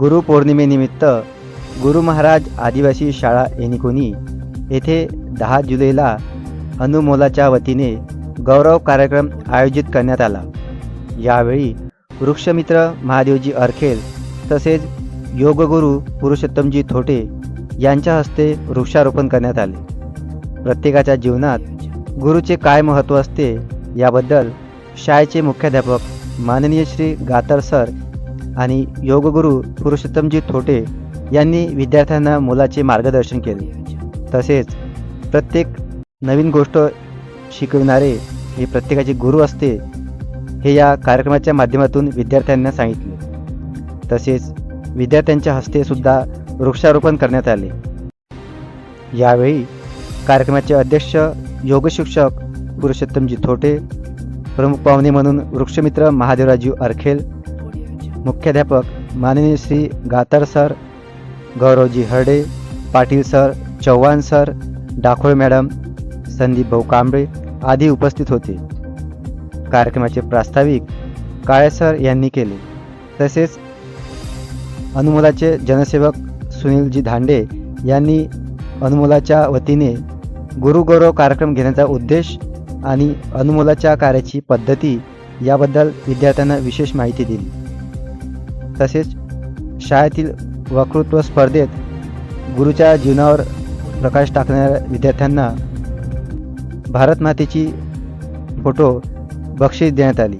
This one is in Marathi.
गुरुपौर्णिमेनिमित्त गुरु महाराज आदिवासी शाळा एनिकोनी येथे दहा जुलैला अनुमोलाच्या वतीने गौरव कार्यक्रम आयोजित करण्यात आला. यावेळी वृक्षमित्र महादेवजी अरखेल तसेच योगगुरू पुरुषोत्तमजी थोटे यांच्या हस्ते वृक्षारोपण करण्यात आले. प्रत्येकाच्या जीवनात गुरुचे काय महत्त्व असते याबद्दल शाळेचे मुख्याध्यापक माननीय श्री गातर सर आणि योगगुरू पुरुषोत्तमजी थोटे यांनी विद्यार्थ्यांना मुलाचे मार्गदर्शन केले. तसेच प्रत्येक नवीन गोष्ट शिकविणारे हे प्रत्येकाचे गुरु असते हे या कार्यक्रमाच्या माध्यमातून विद्यार्थ्यांना सांगितले. तसेच विद्यार्थ्यांच्या हस्ते सुद्धा वृक्षारोपण करण्यात आले. यावेळी कार्यक्रमाचे अध्यक्ष योगशिक्षक पुरुषोत्तमजी थोटे प्रमुख पाहुणे म्हणून वृक्षमित्र महादेवराजू अरखेल मुख्याध्यापक माननीय Shri Gatar sir Gauravji Harde Patil sir Chavan sir Dakhol madam Sandeep भाऊ कांबळे आदी उपस्थित होते. कार्यक्रमाचे प्रास्ताविक काळे सर यांनी केले. तसेच अनुमोलाचे जनसेवक सुनीलजी धांडे यांनी अनुमोलाच्या वतीने गुरुगौरव कार्यक्रम घेण्याचा उद्देश आणि अनुमोलाच्या कार्याची पद्धती याबद्दल विद्यार्थ्यांना विशेष माहिती दिली. तसेच शाळेतील वक्तृत्व स्पर्धेत गुरुच्या जीवनावर प्रकाश टाकणाऱ्या विद्यार्थ्यांना भारत मातेची फोटो बक्षीस देण्यात आली.